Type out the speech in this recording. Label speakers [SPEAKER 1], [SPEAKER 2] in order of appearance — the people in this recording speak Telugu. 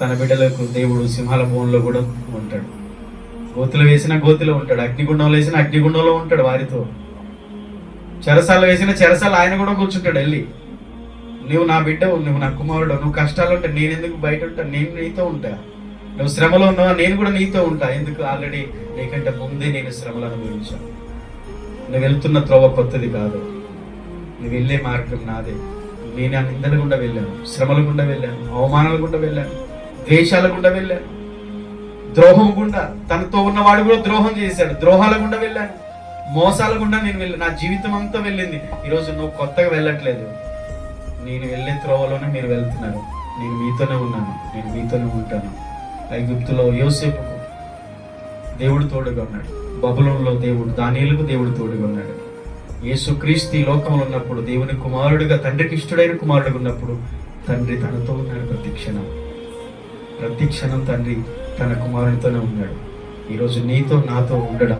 [SPEAKER 1] తన బిడ్డలకు దేవుడు సింహాల భూమిలో కూడా ఉంటాడు. గోతులు వేసిన గోతిలో ఉంటాడు. అగ్నిగుండంలో వేసిన అగ్నిగుండంలో ఉంటాడు వారితో. చెరసాల వేసిన చెరసాల ఆయన కూడా కూర్చుంటాడు వెళ్ళి. నువ్వు నా బిడ్డవు నువ్వు నా కుమారుడు నువ్వు కష్టాలు ఉంటా నేను ఎందుకు బయట ఉంటా? నేను నీతో ఉంటా. నువ్వు శ్రమలో ఉన్నావా? నేను కూడా నీతో ఉంటా. ఎందుకు? ఆల్రెడీ నీకంటే ముందే నేను శ్రమలు అనుభవించాను. నువ్వు వెళ్తున్న త్రోవ కొత్తది కాదు. నువ్వు వెళ్ళే మార్గం నాదే. నేను ఆ నిందల గుండా వెళ్ళాను శ్రమల గుండా వెళ్ళాను అవమానాల గుండా వెళ్ళాను. ద్వేషాల గుండా వెళ్ళాను ద్రోహం గుండా తనతో ఉన్నవాడు కూడా ద్రోహం చేశాడు. ద్రోహాల గుండా వెళ్ళాను. మోసాల గుండా నేను వెళ్ళాను నా జీవితం అంతా వెళ్ళింది. ఈరోజు నువ్వు కొత్తగా వెళ్ళట్లేదు. నేను వెళ్ళే త్రోవలోనే మీరు వెళ్తున్నారు. నేను మీతోనే ఉన్నాను. నేను మీతోనే ఉంటాను. ఐగుప్తులో యోసేపు దేవుడు తోడుగా ఉన్నాడు. బబులంలో దేవుడు దానిలకు దేవుడు తోడుగా ఉన్నాడు. యేసుక్రీస్తు ఈ లోకంలో ఉన్నప్పుడు దేవుని కుమారుడిగా తండ్రికి ఇష్టడైన కుమారుడిగా ఉన్నప్పుడు తండ్రి తనతో ఉన్నాడు ప్రతి క్షణం. ప్రతి క్షణం తండ్రి తన కుమారుడితోనే ఉన్నాడు. ఈరోజు నీతో నాతో ఉండడం